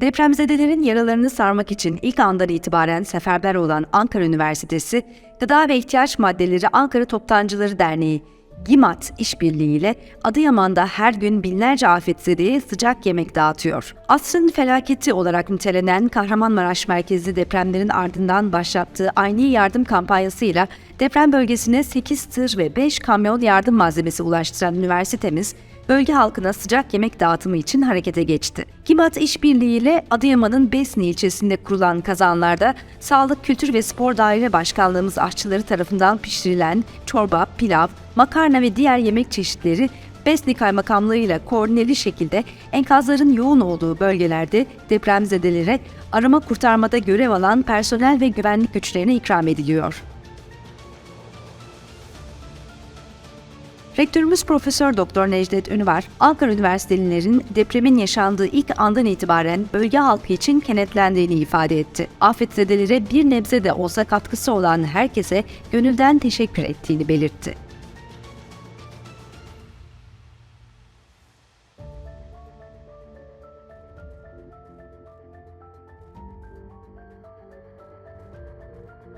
Depremzedelerin yaralarını sarmak için ilk andan itibaren seferber olan Ankara Üniversitesi, Gıda ve İhtiyaç Maddeleri Ankara Toptancıları Derneği, GİMAT işbirliğiyle Adıyaman'da her gün binlerce afetzedeye sıcak yemek dağıtıyor. Asrın felaketi olarak nitelenen Kahramanmaraş merkezli depremlerin ardından başlattığı aynı yardım kampanyasıyla deprem bölgesine 8 tır ve 5 kamyon yardım malzemesi ulaştıran üniversitemiz, bölge halkına sıcak yemek dağıtımı için harekete geçti. GİMAT işbirliğiyle Adıyaman'ın Besni ilçesinde kurulan kazanlarda Sağlık, Kültür ve Spor Daire Başkanlığımız aşçıları tarafından pişirilen çorba, pilav, makarna ve diğer yemek çeşitleri Besni Kaymakamlığı ile koordineli şekilde enkazların yoğun olduğu bölgelerde depremzedelere arama kurtarmada görev alan personel ve güvenlik güçlerine ikram ediliyor. Rektörümüz Profesör Doktor Necdet Ünvar, Ankara Üniversitelilerin depremin yaşandığı ilk andan itibaren bölge halkı için kenetlendiğini ifade etti. Afetzedelere bir nebze de olsa katkısı olan herkese gönülden teşekkür ettiğini belirtti.